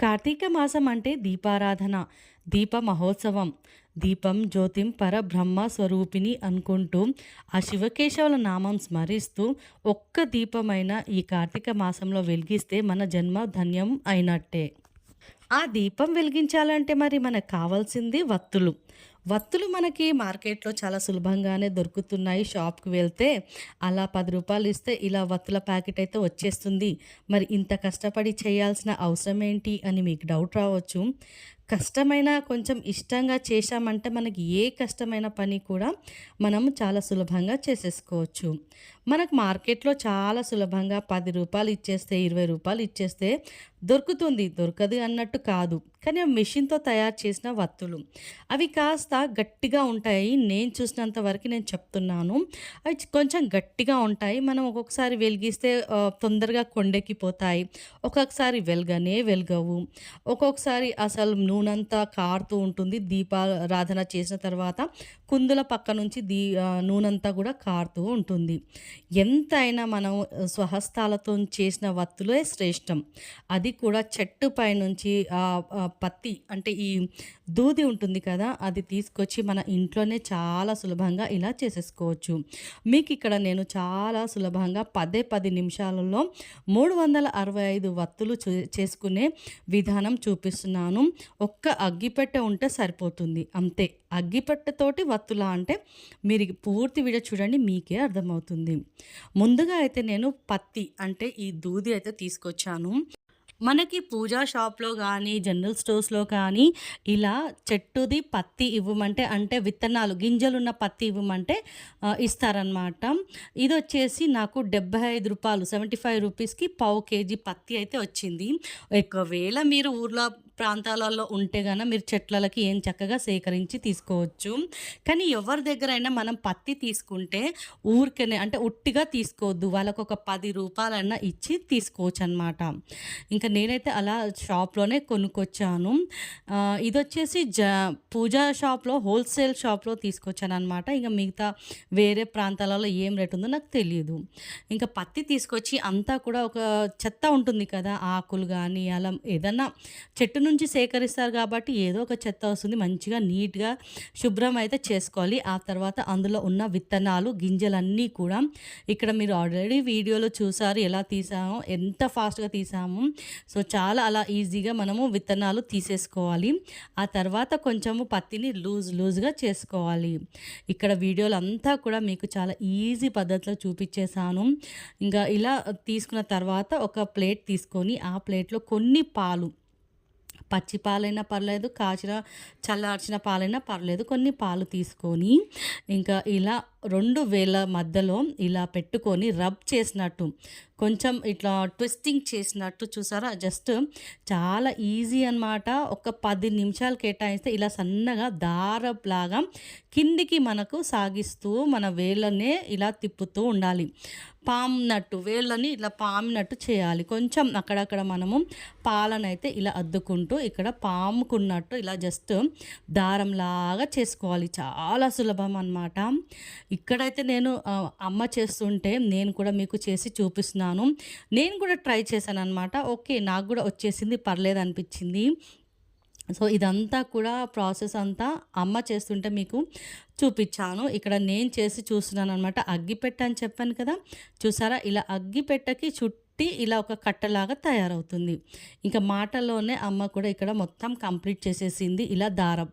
కార్తీక మాసం అంటే దీపారాధన దీప మహోత్సవం. దీపం జ్యోతిం పరబ్రహ్మ స్వరూపిణి అనుకుంటూ ఆ శివకేశవుల నామం స్మరిస్తూ ఒక్క దీపమైన ఈ కార్తీక మాసంలో వెలిగిస్తే మన జన్మ ధన్యం అయినట్టే. ఆ దీపం వెలిగించాలంటే మరి మనకు కావాల్సింది వత్తులు. వత్తులు మనకి మార్కెట్లో చాలా సులభంగానే దొరుకుతున్నాయి. షాప్కి వెళ్తే అలా పది రూపాయలు ఇస్తే ఇలా వత్తుల ప్యాకెట్ అయితే వచ్చేస్తుంది. మరి ఇంత కష్టపడి చేయాల్సిన అవసరం ఏంటి అని మీకు డౌట్ రావచ్చు. కష్టమైన కొంచెం ఇష్టంగా చేశామంటే మనకి ఏ కష్టమైన పని కూడా మనం చాలా సులభంగా చేసేసుకోవచ్చు. మనకు మార్కెట్లో చాలా సులభంగా పది రూపాయలు ఇచ్చేస్తే ఇరవై రూపాయలు ఇచ్చేస్తే దొరుకుతుంది. దొరకదు అన్నట్టు కాదు. కానీ ఆ మెషిన్తో తయారు చేసిన వత్తులు. అవి కాస్త గట్టిగా ఉంటాయి. నేను చూసినంత వరకు నేను చెప్తున్నాను. అవి కొంచెం గట్టిగా ఉంటాయి. మనం ఒక్కొక్కసారి వెలిగిస్తే తొందరగా కొండెక్కిపోతాయి. ఒక్కొక్కసారి వెలగనే వెలగవు. ఒక్కొక్కసారి అసలు నూనెంతా కారుతూ ఉంటుంది. దీపారాధన చేసిన తర్వాత కుందుల పక్క నుంచి దీ నూనంతా నూనెంతా కూడా కారుతూ ఉంటుంది. ఎంతైనా మనం స్వహస్తాలతో చేసిన వత్తులే శ్రేష్టం. అది కూడా చెట్టు పై నుంచి పత్తి అంటే ఈ దూది ఉంటుంది కదా అది తీసుకొచ్చి మన ఇంట్లోనే చాలా సులభంగా ఇలా చేసేసుకోవచ్చు. మీకు ఇక్కడ నేను చాలా సులభంగా పదే పది నిమిషాలలో మూడు వందల అరవై ఐదు వత్తులు చే- చేసుకునే విధానం చూపిస్తున్నాను. ఒక్క అగ్గిపెట్టె ఉంటే సరిపోతుంది. అంతే. అగ్గిపెట్టెతోటి వత్తులా అంటే మీరు పూర్తి వీడియో చూడండి మీకే అర్థమవుతుంది. ముందుగా అయితే నేను పత్తి అంటే ఈ దూది అయితే తీసుకొచ్చాను. మనకి పూజా షాప్లో కానీ జనరల్ స్టోర్స్లో కానీ ఇలా చెట్టుది పత్తి ఇవ్వమంటే అంటే విత్తనాలు గింజలున్న పత్తి ఇవ్వమంటే ఇస్తారనమాట ఇది వచ్చేసి నాకు డెబ్బై ఐదు రూపాయలు సెవెంటీ ఫైవ్ రూపీస్కి పావు కేజీ పత్తి అయితే వచ్చింది. ఒకవేళ మీరు ఊర్లో ప్రాంతాలలో ఉంటే గాన మీరు చెట్లకి ఏం చక్కగా సేకరించి తీసుకోవచ్చు. కానీ ఎవరి దగ్గరైనా మనం పత్తి తీసుకుంటే ఊరికనే అంటే ఉట్టిగా తీసుకోవద్దు. వాళ్ళకు ఒక పది రూపాయలన్నా ఇచ్చి తీసుకోవచ్చు అనమాట ఇంకా నేనైతే అలా షాప్లోనే కొనుక్కొచ్చాను. ఇది వచ్చేసి జ పూజా షాప్లో హోల్సేల్ షాప్లో తీసుకొచ్చాను అనమాట ఇంకా మిగతా వేరే ప్రాంతాలలో ఏం రేట్ ఉందో నాకు తెలియదు ఇంకా పత్తి తీసుకొచ్చి అంతా కూడా ఒక చెత్త ఉంటుంది కదా ఆకులు కానీ అలా ఏదన్నా చెట్టు నుంచి సేకరిస్తారు కాబట్టి ఏదో ఒక చెత్త వస్తుంది. మంచిగా నీట్గా శుభ్రం అయితే చేసుకోవాలి. ఆ తర్వాత అందులో ఉన్న విత్తనాలు గింజలన్నీ కూడా ఇక్కడ మీరు ఆల్రెడీ వీడియోలో చూసారు ఎలా తీసామో ఎంత ఫాస్ట్గా తీసాము. సో చాలా అలా ఈజీగా మనము విత్తనాలు తీసేసుకోవాలి. ఆ తర్వాత కొంచెము పత్తిని లూజ్ లూజ్గా చేసుకోవాలి. ఇక్కడ వీడియోలు అంతా కూడా మీకు చాలా ఈజీ పద్ధతిలో చూపించేశాను. ఇంకా ఇలా తీసుకున్న తర్వాత ఒక ప్లేట్ తీసుకొని ఆ ప్లేట్లో కొన్ని పాలు పచ్చి పాలైనా పర్లేదు కాచిన చల్లార్చిన పాలైనా పర్లేదు. కొన్ని పాలు తీసుకొని ఇంకా ఇలా రెండు వేల మధ్యలో ఇలా పెట్టుకొని రబ్ చేసినట్టు కొంచెం ఇట్లా ట్విస్టింగ్ చేసినట్టు చూసారా? జస్ట్ చాలా ఈజీ అన్నమాట. ఒక పది నిమిషాలు కేటాయిస్తే ఇలా సన్నగా దారలాగా కిందికి మనకు సాగిస్తూ మన వేళ్ళనే ఇలా తిప్పుతూ ఉండాలి. పామినట్టు వేళ్ళని ఇలా పామినట్టు చేయాలి. కొంచెం అక్కడక్కడ మనము పాలనైతే ఇలా అద్దుకుంటూ ఇక్కడ పాముకున్నట్టు ఇలా జస్ట్ దారంలాగా చేసుకోవాలి. చాలా సులభం అన్నమాట. ఇక్కడైతే నేను అమ్మ చేస్తుంటే నేను కూడా మీకు చేసి చూపిస్తున్నాను. నేను కూడా ట్రై చేశాను అనమాట ఓకే నాకు కూడా వచ్చేసింది పర్లేదు అనిపించింది. సో ఇదంతా కూడా ప్రాసెస్ అంతా అమ్మ చేస్తుంటే మీకు చూపించాను ఇక్కడ నేను చేసి చూస్తున్నాను అనమాట అగ్గిపెట్ట అని చెప్పాను కదా చూసారా? ఇలా అగ్గిపెట్టకి చుట్టూ ఇలా ఒక కట్టలాగా తయారవుతుంది. ఇంకా మాటల్లోనే అమ్మ కూడా ఇక్కడ మొత్తం కంప్లీట్ చేసేసింది. ఇలా దారం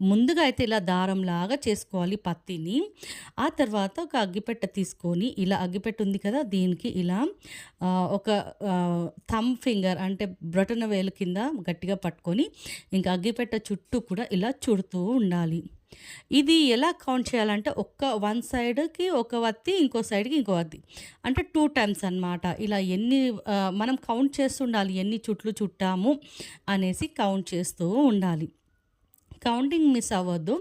ముందుగా అయితే ఇలా దారంలాగా చేసుకోవాలి పత్తిని. ఆ తర్వాత ఒక అగ్గిపెట్ట తీసుకొని ఇలా అగ్గిపెట్ట ఉంది కదా దీనికి ఇలా ఒక థమ్ ఫింగర్ అంటే బ్రొటన వేలు కింద గట్టిగా పట్టుకొని ఇంకా అగ్గిపెట్ట చుట్టూ కూడా ఇలా చుడుతూ ఉండాలి. ఇది ఎలా కౌంట్ చేయాలంటే ఒక్క వన్ సైడ్కి ఒక వత్తి ఇంకో సైడ్కి ఇంకో వత్తి. అంటే టూ టైమ్స్ అన్నమాట. ఇలా ఎన్ని మనం కౌంట్ చేస్తుండాలి ఎన్ని చుట్లు చుట్టాము అనేసి కౌంట్ చేస్తూ ఉండాలి. కౌంటింగ్ మిస్ అవ్వద్దు.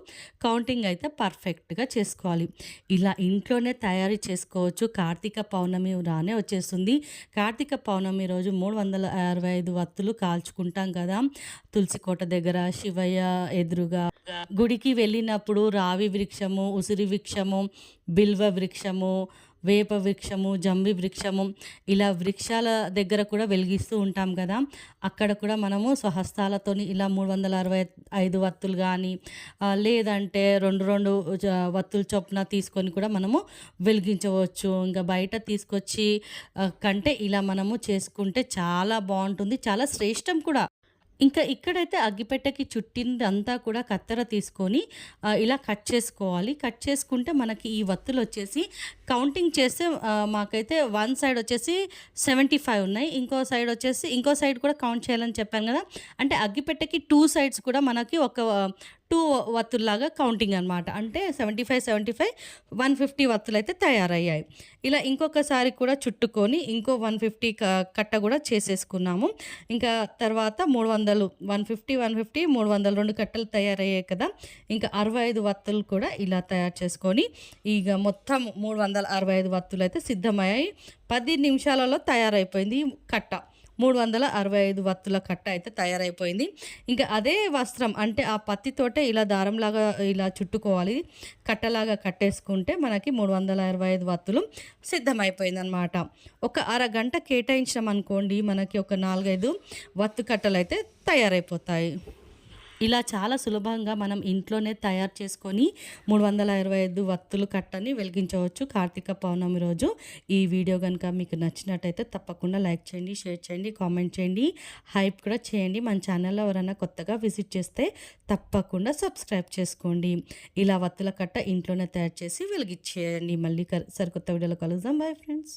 కౌంటింగ్ అయితే పర్ఫెక్ట్గా చేసుకోవాలి. ఇలా ఇంట్లోనే తయారీ చేసుకోవచ్చు. కార్తీక పౌర్ణమి రానే వచ్చేస్తుంది. కార్తీక పౌర్ణమి రోజు మూడు వందల అరవై ఐదు వత్తులు కాల్చుకుంటాం కదా. తులసికోట దగ్గర శివయ్య ఎదురుగా గుడికి వెళ్ళినప్పుడు రావి వృక్షము ఉసిరి వృక్షము బిల్వ వృక్షము వేప వృక్షము జంబి వృక్షము ఇలా వృక్షాల దగ్గర కూడా వెలిగిస్తూ ఉంటాం కదా. అక్కడ కూడా మనము స్వహస్తాలతో ఇలా మూడు వందల అరవై ఐదు వత్తులు కానీ లేదంటే రెండు రెండు జ- వత్తులు చొప్పున తీసుకొని కూడా మనము వెలిగించవచ్చు. ఇంకా బయట తీసుకొచ్చి కంటే ఇలా మనము చేసుకుంటే చాలా బాగుంటుంది. చాలా శ్రేష్టం కూడా. ఇంకా ఇక్కడైతే అగ్గిపెట్టెకి చుట్టిందంతా కూడా కత్తెర తీసుకొని ఇలా కట్ చేసుకోవాలి. కట్ చేసుకుంటే మనకి ఈ వత్తులు వచ్చేసి కౌంటింగ్ చేస్తే మాకైతే వన్ సైడ్ వచ్చేసి సెవెంటీ ఫైవ్ ఉన్నాయి. ఇంకో సైడ్ వచ్చేసి ఇంకో సైడ్ కూడా కౌంట్ చేయాలని చెప్పాను కదా. అంటే అగ్గిపెట్టెకి టూ సైడ్స్ కూడా మనకి ఒక టూ వత్తుల్లాగా కౌంటింగ్ అనమాట అంటే seventy five seventy five one fifty వత్తులు అయితే తయారయ్యాయి. ఇలా ఇంకొకసారి కూడా చుట్టుకొని ఇంకో వన్ ఫిఫ్టీ కట్ట కూడా చేసేసుకున్నాము. ఇంకా తర్వాత మూడు వందలు వన్ ఫిఫ్టీ వన్ ఫిఫ్టీ మూడు వందలు రెండు కట్టలు తయారయ్యాయి కదా. ఇంకా అరవై ఐదు వత్తులు కూడా ఇలా తయారు చేసుకొని ఇక మొత్తం మూడు వందల అరవై ఐదు వత్తులు అయితే సిద్ధమయ్యాయి. పది నిమిషాలలో తయారైపోయింది ఈ కట్ట. మూడు వందల అరవై ఐదు వత్తుల కట్ట అయితే తయారైపోయింది. ఇంకా అదే వస్త్రం అంటే ఆ పత్తితోటే ఇలా దారంలాగా ఇలా చుట్టుకోవాలి. కట్టలాగా కట్టేసుకుంటే మనకి మూడు వందల అరవై ఐదు వత్తులు సిద్ధమైపోయింది అనమాట ఒక అరగంట కేటాయించాం అనుకోండి మనకి ఒక నాలుగైదు వత్తు కట్టలు అయితే తయారైపోతాయి. ఇలా చాలా సులభంగా మనం ఇంట్లోనే తయారు చేసుకొని మూడు వందల ఇరవై ఐదు వత్తులు కట్టని వెలిగించవచ్చు కార్తీక పౌర్ణమి రోజు. ఈ వీడియో కనుక మీకు నచ్చినట్టయితే తప్పకుండా లైక్ చేయండి షేర్ చేయండి కామెంట్ చేయండి హైప్ కూడా చేయండి. మన ఛానల్లో ఎవరైనా కొత్తగా విజిట్ చేస్తే తప్పకుండా సబ్స్క్రైబ్ చేసుకోండి. ఇలా వత్తుల కట్ట ఇంట్లోనే తయారు చేసి వెలిగించేయండి. మళ్ళీ సరికొత్త వీడియోలో కలుద్దాం. Bye friends